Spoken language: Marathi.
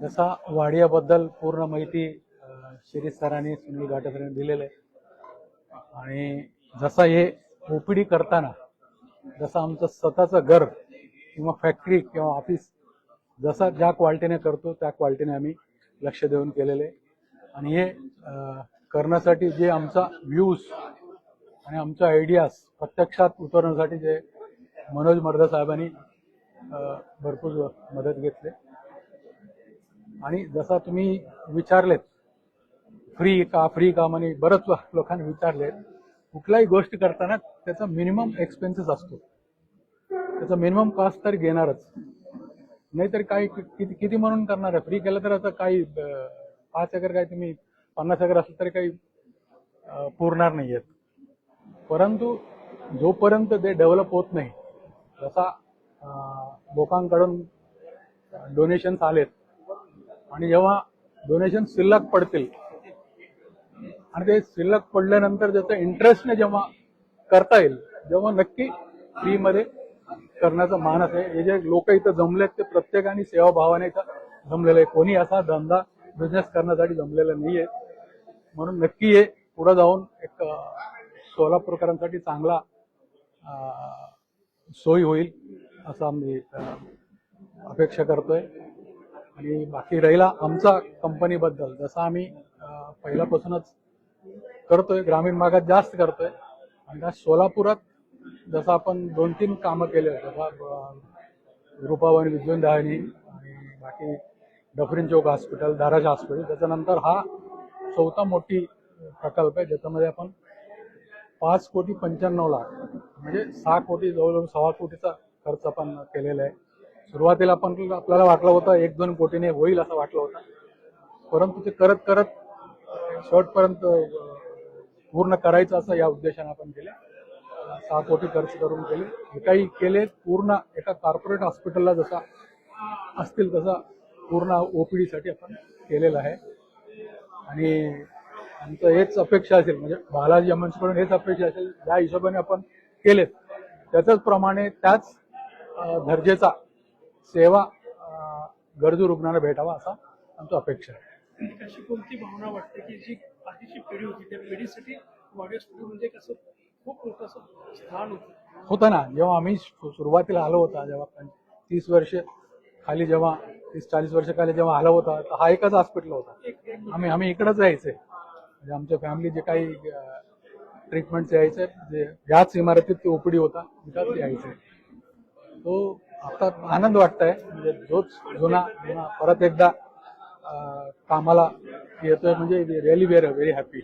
जसा वाडियाबद्दल पूर्ण माहिती शिरीष सरांनी सुनील घाटे सरांनी दिलेलं आहे आणि जसा हे ओपीडी करताना जसं आमचं स्वतःचं घर किंवा फॅक्टरी किंवा ऑफिस जसा ज्या क्वालिटीने करतो त्या क्वालिटीने आम्ही लक्ष देऊन केलेले आहे. आणि हे करण्यासाठी जे आमचा व्ह्यूज आणि आमच्या आयडियाज प्रत्यक्षात उतरण्यासाठी जे मनोज मर्दा साहेबांनी भरपूर मदत घेतली आणि जसा तुम्ही विचारलेत फ्री का फ्री का म्हणे बरंच लोकांनी विचारलेत. कुठलाही गोष्ट करताना त्याचा मिनिमम एक्सपेन्सेस असतो. त्याचा मिनिमम कॉस्ट तर घेणारच. नाहीतर काही किती किती म्हणून करणार आहे? फ्री केलं तर आता काही पाच एकर काही तुम्ही पन्नास एकर असलं तरी काही पुरणार नाही आहेत. परंतु जोपर्यंत ते डेव्हलप होत नाही जसा लोकांकडून डोनेशन्स आलेत आणि जेव्हा डोनेशन शिल्लक पडतील आणि ते शिल्लक पडल्यानंतर ज्याचं इंटरेस्टने जेव्हा करता येईल जेव्हा नक्की फ्रीमध्ये करण्याचा मानस आहे हे जे लोक इथं जमलेत ते प्रत्येकाने सेवाभावाने इथं जमलेलं आहे कोणी असा धंदा बिझनेस करण्यासाठी जमलेला नाहीये. म्हणून नक्की हे पुढे जाऊन एक सोलापूरकरांसाठी चांगला सोयी होईल असं आम्ही अपेक्षा करतोय. आणि बाकी राहिला आमचा कंपनीबद्दल. जसं आम्ही पहिल्यापासूनच करतोय ग्रामीण भागात जास्त करतोय. आणि त्या सोलापुरात जसं आपण दोन तीन कामं केले जसं रूपावन रूपावानी विद्युत आणि बाकी डफरीन चौक हॉस्पिटल धाराज हॉस्पिटल त्याच्यानंतर हा चौथा मोठी प्रकल्प आहे ज्याच्यामध्ये आपण पाच कोटी पंच्याण्णव लाख म्हणजे सहा कोटी जवळजवळ सहा कोटीचा खर्च आपण केलेला आहे. सुरुवातीला आपण आपल्याला वाटलं होतं एक दोन कोटीने होईल असं वाटलं होतं. परंतु ते करत करत शेवटपर्यंत पूर्ण करायचं असं या उद्देशाने आपण केलं. सहा कोटी खर्च करून केले. हे काही केले पूर्ण एका कॉर्पोरेट हॉस्पिटलला जसा असतील तसा पूर्ण ओपीडीसाठी आपण केलेला आहे. आणि आमचं हेच अपेक्षा असेल म्हणजे बालाजी कडून हेच अपेक्षा असेल ज्या हिशोबाने आपण केलेत त्याच्याच प्रमाणे त्याच दर्जेचा सेवा गरजू रुग्णांना भेटावा असा आमची अपेक्षा आहे. अशी कोणती भावना वाटते की जी आधीची पिढी होती त्या पिढीसाठी म्हणजे कसं खूप मोठं असं स्थान होतं? होतं ना. जेव्हा आम्ही सुरुवातीला आलो होता जेव्हा तीस वर्ष खाली जेव्हा तीस चाळीस वर्ष खाली जेव्हा आला होता तर हा एकच हॉस्पिटल होता. आम्ही आम्ही इकडंच यायचे म्हणजे आमच्या फॅमिली जे काही ट्रीटमेंट यायचे जे याच इमारतीत ते ओपीडी होता तिथंच यायचे. तो आता आनंद वाटतंय. म्हणजे जोच जुना जुना परत एकदा कामाला येतोय म्हणजे रिअली वेअर व्हेरी हॅपी